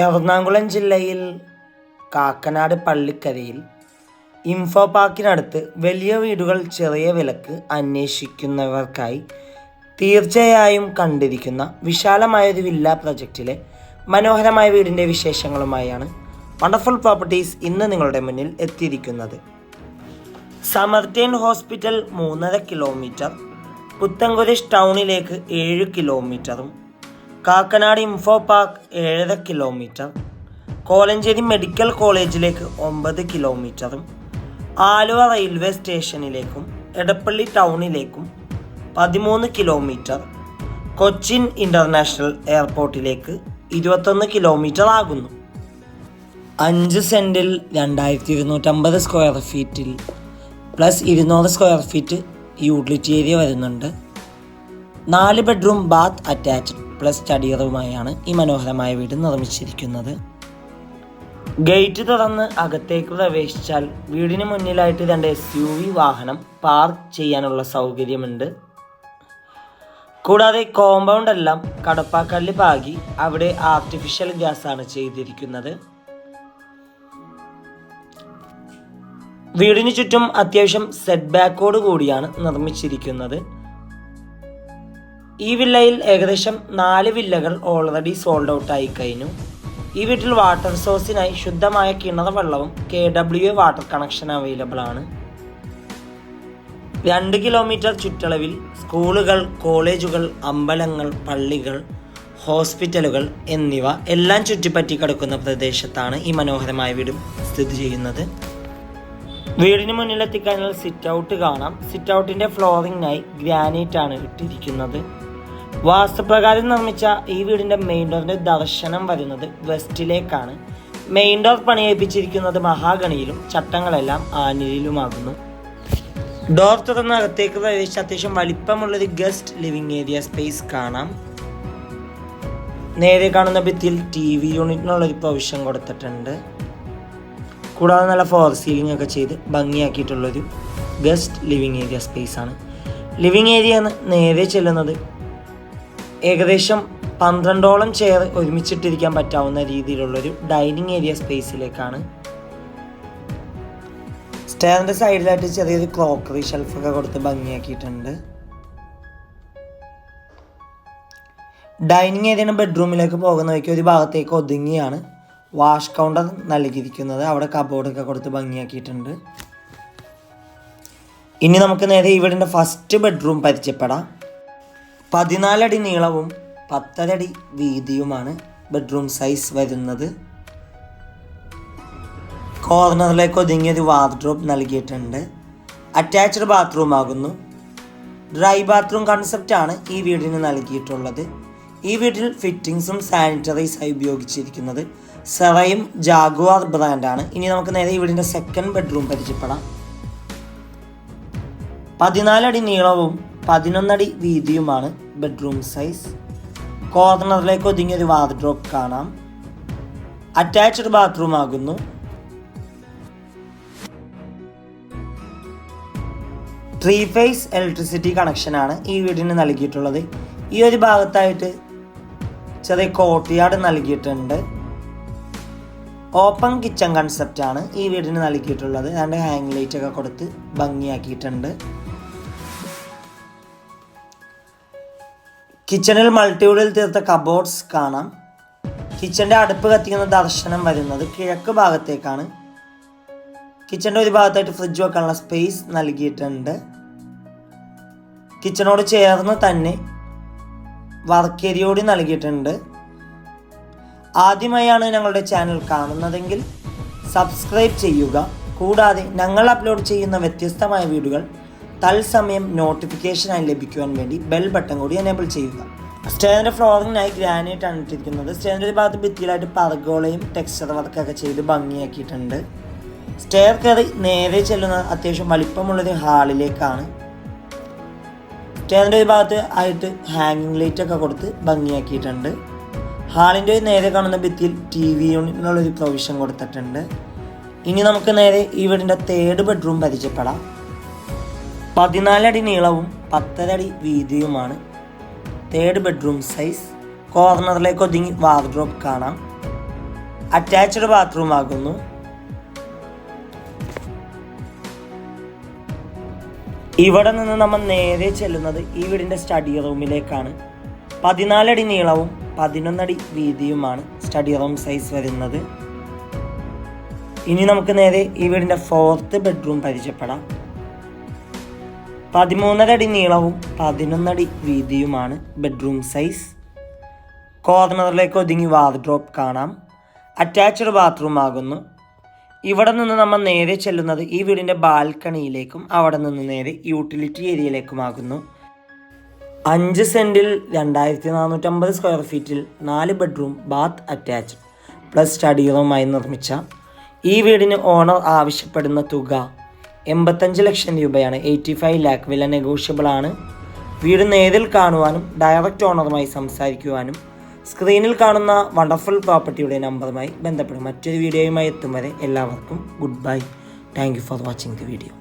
എറണാകുളം ജില്ലയിൽ കാക്കനാട് പള്ളിക്കരയിൽ ഇൻഫോ പാർക്കിനടുത്ത് വലിയ വീടുകൾ ചെറിയ വിലക്ക് അന്വേഷിക്കുന്നവർക്കായി തീർച്ചയായും കണ്ടിരിക്കുന്ന വിശാലമായൊരു വില്ല പ്രൊജക്റ്റിലെ മനോഹരമായ വീടിന്റെ വിശേഷങ്ങളുമായാണ് വണ്ടർഫുൾ പ്രോപ്പർട്ടീസ് ഇന്ന് നിങ്ങളുടെ മുന്നിൽ എത്തിയിരിക്കുന്നത്. സമർത്തേൻ ഹോസ്പിറ്റൽ മൂന്നര കിലോമീറ്റർ പുത്തൻകുരിശ് ടൗണിലേക്ക് ഏഴ് കിലോമീറ്ററും കാക്കനാട് ഇൻഫോ പാർക്ക് ഏഴര കിലോമീറ്റർ കോലഞ്ചേരി മെഡിക്കൽ കോളേജിലേക്ക് ഒമ്പത് കിലോമീറ്ററും ആലുവ റെയിൽവേ സ്റ്റേഷനിലേക്കും എടപ്പള്ളി ടൗണിലേക്കും പതിമൂന്ന് കിലോമീറ്റർ കൊച്ചിൻ ഇന്റർനാഷണൽ എയർപോർട്ടിലേക്ക് ഇരുപത്തൊന്ന് കിലോമീറ്റർ ആകുന്നു. അഞ്ച് സെന്റിൽ രണ്ടായിരത്തി ഇരുന്നൂറ്റമ്പത് സ്ക്വയർ ഫീറ്റിൽ പ്ലസ് ഇരുന്നൂറ് സ്ക്വയർ ഫീറ്റ് യൂട്ടിലിറ്റി ഏരിയ വരുന്നുണ്ട്. നാല് bedroom bath attached plus study റൂമായാണ് ഈ മനോഹരമായ വീട് നിർമ്മിച്ചിരിക്കുന്നത്. ഗേറ്റ് തുറന്ന് അകത്തേക്ക് പ്രവേശിച്ചാൽ വീടിന് മുന്നിലായിട്ട് രണ്ട് എസ് യു വി വാഹനം പാർക്ക് ചെയ്യാനുള്ള സൗകര്യമുണ്ട്. കൂടാതെ കോമ്പൗണ്ട് എല്ലാം കടപ്പാക്കല്ല് പാകി അവിടെ ആർട്ടിഫിഷ്യൽ ഗ്യാസ് ആണ് ചെയ്തിരിക്കുന്നത്. വീടിന് ചുറ്റും അത്യാവശ്യം സെറ്റ് ബാക്കോട് കൂടിയാണ് നിർമ്മിച്ചിരിക്കുന്നത്. ഈ വില്ലയിൽ ഏകദേശം നാല് വില്ലകൾ ഓൾറെഡി സോൾഡ് ഔട്ട് ആയി കഴിഞ്ഞു. ഈ വീട്ടിൽ വാട്ടർ സോഴ്സിനായി ശുദ്ധമായ കിണർ വെള്ളവും K W A water connection available ആണ്. രണ്ട് കിലോമീറ്റർ ചുറ്റളവിൽ സ്കൂളുകൾ കോളേജുകൾ അമ്പലങ്ങൾ പള്ളികൾ ഹോസ്പിറ്റലുകൾ എന്നിവ എല്ലാം ചുറ്റിപ്പറ്റി കിടക്കുന്ന പ്രദേശത്താണ് ഈ മനോഹരമായ വീടും സ്ഥിതി ചെയ്യുന്നത്. വീടിന് മുന്നിലെത്തിക്കാനുള്ള സിറ്റ് ഔട്ട് കാണാം. സിറ്റ് ഔട്ടിന്റെ ഫ്ലോറിംഗിനായി ഗ്രാനൈറ്റ് ആണ് ഇട്ടിരിക്കുന്നത്. വാസ്തുപ്രകാരം നിർമ്മിച്ച ഈ വീടിന്റെ മെയിൻ ഡോറിന്റെ ദർശനം വരുന്നത് വെസ്റ്റിലേക്കാണ്. മെയിൻ ഡോർ പണിയേപ്പിച്ചിരിക്കുന്നത് മഹാഗണിയിലും ചട്ടങ്ങളെല്ലാം ആനിലുമാകുന്നു ഡോർ തുറന്ന് അകത്തേക്ക് പ്രവേശിച്ച അത്യാവശ്യം വലിപ്പമുള്ളൊരു ഗസ്റ്റ് ലിവിംഗ് ഏരിയ സ്പേസ് കാണാം. നേരെ കാണുന്ന ഭിത്തിയിൽ ടി വി യൂണിറ്റിനുള്ളൊരു പ്രൊവിഷൻ കൊടുത്തിട്ടുണ്ട്. കൂടാതെ നല്ല ഫോർ സീലിംഗ് ഒക്കെ ചെയ്ത് ഭംഗിയാക്കിയിട്ടുള്ളൊരു ഗസ്റ്റ് ലിവിംഗ് ഏരിയ സ്പേസ് ആണ്. ലിവിംഗ് ഏരിയ നേരെ ചെല്ലുന്നത് ഏകദേശം പന്ത്രണ്ടോളം ചെയർ ഒരുമിച്ചിട്ടിരിക്കാൻ പറ്റാവുന്ന രീതിയിലുള്ളൊരു ഡൈനിങ് ഏരിയ സ്പേസിലേക്കാണ് സ്റ്റെയറിന്റെ സൈഡിലായിട്ട് ചെറിയൊരു ക്രോക്കറി ഷെൽഫൊക്കെ കൊടുത്ത് ഭംഗിയാക്കിയിട്ടുണ്ട്. ഡൈനിങ് ഏരിയയുടെ ബെഡ്റൂമിലേക്ക് പോകുന്ന വഴിക്ക് ഒരു ഭാഗത്തേക്ക് ഒതുങ്ങിയാണ് വാഷ് കൗണ്ടർ നൽകിയിരിക്കുന്നത്. അവിടെ കബോർഡൊക്കെ കൊടുത്ത് ഭംഗിയാക്കിയിട്ടുണ്ട്. ഇനി നമുക്ക് നേരെ ഇവിടുത്തെ ഫസ്റ്റ് ബെഡ്റൂം പരിചയപ്പെടാം. പതിനാലടി നീളവും പത്തരടി വീതിയുമാണ് ബെഡ്റൂം സൈസ് വരുന്നത്. കോർണറിലേക്ക് ഒതുങ്ങിയൊരു വാർഡ്രോബ് നൽകിയിട്ടുണ്ട്. അറ്റാച്ച്ഡ് ബാത്റൂം ആകുന്നു. ഡ്രൈ ബാത്റൂം കൺസെപ്റ്റാണ് ഈ വീടിന് നൽകിയിട്ടുള്ളത്. ഈ വീട്ടിൽ ഫിറ്റിങ്സും സാനിറ്ററൈസായി ഉപയോഗിച്ചിരിക്കുന്നത് സെറയും ജാഗുവാർ ബ്രാൻഡാണ് ഇനി നമുക്ക് നേരെ ഈ വീടിന്റെ സെക്കൻഡ് ബെഡ്റൂം പരിചയപ്പെടാം. പതിനാലടി നീളവും പതിനൊന്നടി വീതിയുമാണ് ബെഡ്റൂം സൈസ് കോർണറിലേക്ക് ഒതുങ്ങിയൊരു വാർഡ്രോപ്പ് കാണാം. അറ്റാച്ച്ഡ് ബാത്റൂം ആകുന്നു. ത്രീ ഫേസ് ഇലക്ട്രിസിറ്റി കണക്ഷനാണ് ഈ വീടിന് നൽകിയിട്ടുള്ളത്. ഈ ഒരു ഭാഗത്തായിട്ട് ചെറിയ കോർട്ട്യാർഡ് നൽകിയിട്ടുണ്ട്. ഓപ്പൺ കിച്ചൺ കൺസെപ്റ്റാണ് ഈ വീടിന് നൽകിയിട്ടുള്ളത്. രണ്ട് ഹാങ് ലൈറ്റ് ഒക്കെ കൊടുത്ത് ഭംഗിയാക്കിയിട്ടുണ്ട്. കിച്ചണിൽ മൾട്ടിവുഡിൽ തീർത്ത കബോർഡ്സ് കാണാം. കിച്ചന്റെ അടുപ്പ് കത്തിക്കുന്ന ദർശനം വരുന്നത് കിഴക്ക് ഭാഗത്തേക്കാണ്. കിച്ചന്റെ ഒരു ഭാഗത്തായിട്ട് ഫ്രിഡ്ജ് വെക്കാനുള്ള സ്പേസ് നൽകിയിട്ടുണ്ട്. കിച്ചണോട് ചേർന്ന് തന്നെ വർക്ക് ഏരിയോടി നൽകിയിട്ടുണ്ട്. ആദ്യമായാണ് ഞങ്ങളുടെ ചാനൽ കാണുന്നതെങ്കിൽ സബ്സ്ക്രൈബ് ചെയ്യുക. കൂടാതെ ഞങ്ങൾ അപ്ലോഡ് ചെയ്യുന്ന വ്യത്യസ്തമായ വീഡിയോകൾ തത്സമയം നോട്ടിഫിക്കേഷനായി ലഭിക്കുവാൻ വേണ്ടി ബെൽ ബട്ടൺ കൂടി എനേബിൾ ചെയ്യുക. സ്റ്റേറിന്റെ ഫ്ലോറിങ്ങിനായി ഗ്രാനൈറ്റ് ആണ് ഇട്ടിരിക്കുന്നത്. സ്റ്റേറിന്റെ ഒരു ഭാഗത്ത് ഭിത്തിയിലായിട്ട് പറഗോളയും ടെക്സ്ചർ വർക്കൊക്കെ ചെയ്ത് ഭംഗിയാക്കിയിട്ടുണ്ട്. സ്റ്റെയർ കയറി നേരെ ചെല്ലുന്ന അത്യാവശ്യം വലിപ്പമുള്ളൊരു ഹാളിലേക്കാണ് സ്റ്റെയറിന്റെ ഒരു ഭാഗത്ത് ആയിട്ട് ഹാങ്ങിങ് ലൈറ്റ് ഒക്കെ കൊടുത്ത് ഭംഗിയാക്കിയിട്ടുണ്ട്. ഹാളിന്റെ നേരെ കാണുന്ന ഭിത്തിയിൽ ടി വി യൂണിറ്റിനുള്ളൊരു പ്രൊവിഷൻ കൊടുത്തിട്ടുണ്ട്. ഇനി നമുക്ക് നേരെ ഈ വീടിന്റെ തേർഡ് ബെഡ്റൂം പരിചയപ്പെടാം. പതിനാലടി നീളവും പത്തരടി വീതിയുമാണ്. തേർഡ് ബെഡ്റൂം സൈസ് കോർണറിലേക്ക് ഒതുങ്ങി വാർഡ്രോബ് കാണാം. അറ്റാച്ച്ഡ് ബാത്റൂം ആകുന്നു. ഇവിടെ നിന്ന് നമ്മൾ നേരെ ചെല്ലുന്നത് ഈ വീടിന്റെ സ്റ്റഡി റൂമിലേക്കാണ് പതിനാലടി നീളവും പതിനൊന്നടി വീതിയുമാണ് സ്റ്റഡി റൂം സൈസ് വരുന്നത്. ഇനി നമുക്ക് നേരെ ഈ വീടിന്റെ ഫോർത്ത് ബെഡ്റൂം പരിചയപ്പെടാം. പതിമൂന്നര അടി നീളവും പതിനൊന്നടി വീതിയുമാണ് ബെഡ്റൂം സൈസ് കോർണറിലേക്ക് ഒതുങ്ങി വാർഡ്രോപ്പ് കാണാം. അറ്റാച്ച്ഡ് ബാത്റൂം ആകുന്നു. ഇവിടെ നിന്ന് നമ്മൾ നേരെ ചെല്ലുന്നത് ഈ വീടിന്റെ ബാൽക്കണിയിലേക്കും അവിടെ നിന്ന് നേരെ യൂട്ടിലിറ്റി ഏരിയയിലേക്കുമാകുന്നു അഞ്ച് സെന്റിൽ രണ്ടായിരത്തി നാനൂറ്റമ്പത് സ്ക്വയർ ഫീറ്റിൽ നാല് bedroom bath attached plus study റൂമായി നിർമ്മിച്ച. ഈ വീടിന് ഓണർ ആവശ്യപ്പെടുന്ന തുക എൺപത്തഞ്ച് ലക്ഷം രൂപയാണ് എയ്റ്റി ഫൈവ് ലാക്ക് വില നെഗോഷ്യബിൾ ആണ്. വീട് നേരിൽ കാണുവാനും ഡയറക്റ്റ് ഓണറുമായി സംസാരിക്കുവാനും സ്ക്രീനിൽ കാണുന്ന വണ്ടർഫുൾ പ്രോപ്പർട്ടിയുടെ നമ്പറുമായി ബന്ധപ്പെടും. മറ്റൊരു വീഡിയോയുമായി എത്തും വരെ എല്ലാവർക്കും good bye thank for watching the video